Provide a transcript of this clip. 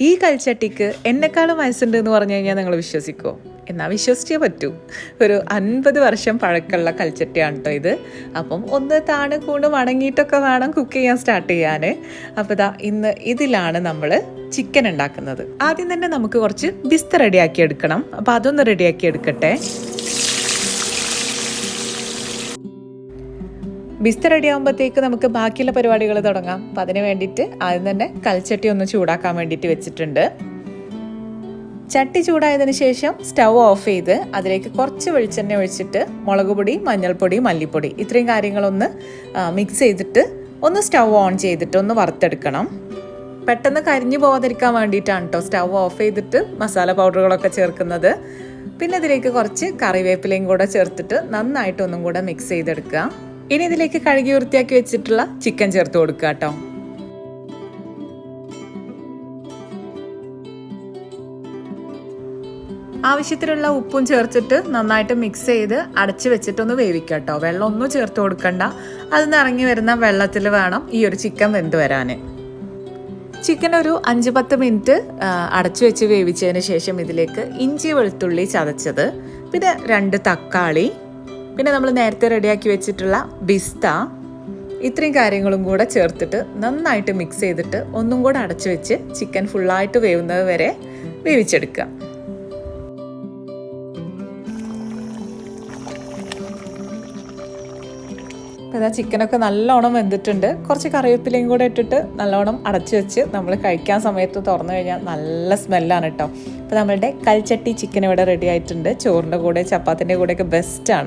ഈ കൽച്ചട്ടിക്ക് എന്നെക്കാളും വയസ്സുണ്ട് എന്ന് പറഞ്ഞു കഴിഞ്ഞാൽ നിങ്ങൾ വിശ്വസിക്കുമോ എന്നാൽ വിശ്വസിച്ചേ പറ്റൂ. ഒരു അൻപത് വർഷം പഴക്കമുള്ള കൽച്ചട്ടിയാണ് കേട്ടോ ഇത്. അപ്പം ഒന്ന് താണ് കൂണ് മടങ്ങിയിട്ടൊക്കെ വേണം കുക്ക് ചെയ്യാൻ സ്റ്റാർട്ട് ചെയ്യാൻ. അപ്പോൾ ഇതാ ഇന്ന് ഇതിലാണ് നമ്മൾ ചിക്കൻ ഉണ്ടാക്കുന്നത്. ആദ്യം തന്നെ നമുക്ക് കുറച്ച് ബിസ്ത റെഡിയാക്കി എടുക്കണം. അപ്പോൾ അതൊന്ന് റെഡിയാക്കി എടുക്കട്ടെ. ബിസ്ത റെഡി ആകുമ്പോഴത്തേക്ക് നമുക്ക് ബാക്കിയുള്ള പരിപാടികൾ തുടങ്ങാം. അപ്പം അതിന് വേണ്ടിയിട്ട് ആദ്യം തന്നെ കൽച്ചട്ടി ഒന്ന് ചൂടാക്കാൻ വേണ്ടിയിട്ട് വെച്ചിട്ടുണ്ട്. ചട്ടി ചൂടായതിനു ശേഷം സ്റ്റൗ ഓഫ് ചെയ്ത് അതിലേക്ക് കുറച്ച് വെളിച്ചെണ്ണ ഒഴിച്ചിട്ട് മുളക് പൊടി മഞ്ഞൾപ്പൊടി മല്ലിപ്പൊടി ഇത്രയും കാര്യങ്ങളൊന്ന് മിക്സ് ചെയ്തിട്ട് ഒന്ന് സ്റ്റൗ ഓൺ ചെയ്തിട്ട് ഒന്ന് വറുത്തെടുക്കണം. പെട്ടെന്ന് കരിഞ്ഞു പോകാതിരിക്കാൻ വേണ്ടിയിട്ടാണ് കേട്ടോ സ്റ്റൗ ഓഫ് ചെയ്തിട്ട് മസാല പൗഡറുകളൊക്കെ ചേർക്കുന്നത്. പിന്നെ ഇതിലേക്ക് കുറച്ച് കറിവേപ്പിലയും കൂടെ ചേർത്തിട്ട് നന്നായിട്ട് ഒന്നും കൂടെ മിക്സ് ചെയ്തെടുക്കുക. ഇനി ഇതിലേക്ക് കഴുകി വൃത്തിയാക്കി വെച്ചിട്ടുള്ള ചിക്കൻ ചേർത്ത് കൊടുക്കുക കേട്ടോ. ആവശ്യത്തിനുള്ള ഉപ്പും ചേർത്തിട്ട് നന്നായിട്ട് മിക്സ് ചെയ്ത് അടച്ച് വെച്ചിട്ടൊന്ന് വേവിക്കുക കേട്ടോ. വെള്ളം ഒന്നും ചേർത്ത് കൊടുക്കണ്ട. അതിൽ ഇറങ്ങി വരുന്ന വെള്ളത്തിൽ വേണം ഈ ഒരു ചിക്കൻ വെന്ത് വരാൻ ചിക്കൻ ഒരു അഞ്ച് പത്ത് മിനിറ്റ് അടച്ചു വെച്ച് വേവിച്ചതിന് ശേഷം ഇതിലേക്ക് ഇഞ്ചി വെളുത്തുള്ളി ചതച്ചത് പിന്നെ രണ്ട് തക്കാളി പിന്നെ നമ്മൾ നേരത്തെ റെഡിയാക്കി വെച്ചിട്ടുള്ള ബിസ്ത ഇത്രയും കാര്യങ്ങളും കൂടെ ചേർത്തിട്ട് നന്നായിട്ട് മിക്സ് ചെയ്തിട്ട് ഒന്നും കൂടെ അടച്ചു വെച്ച് ചിക്കൻ ഫുള്ളായിട്ട് വേവുന്നത് വരെ വേവിച്ചെടുക്കുക. അപ്പോൾ ഇതാ ചിക്കനൊക്കെ നല്ലോണം വെന്തിട്ടുണ്ട്. കുറച്ച് കറിവേപ്പിലയും കൂടെ ഇട്ടിട്ട് നല്ലോണം അടച്ചു വെച്ച് നമ്മൾ കഴിക്കാൻ സമയത്ത് തുറന്നു കഴിഞ്ഞാൽ നല്ല സ്മെല്ലാണ് കേട്ടോ അപ്പോൾ നമ്മളുടെ കൽച്ചട്ടി ചിക്കൻ ഇവിടെ റെഡി ആയിട്ടുണ്ട്. ചോറിന്റെ കൂടെ ചപ്പാത്തിന്റെ കൂടെയൊക്കെ ബെസ്റ്റാണ്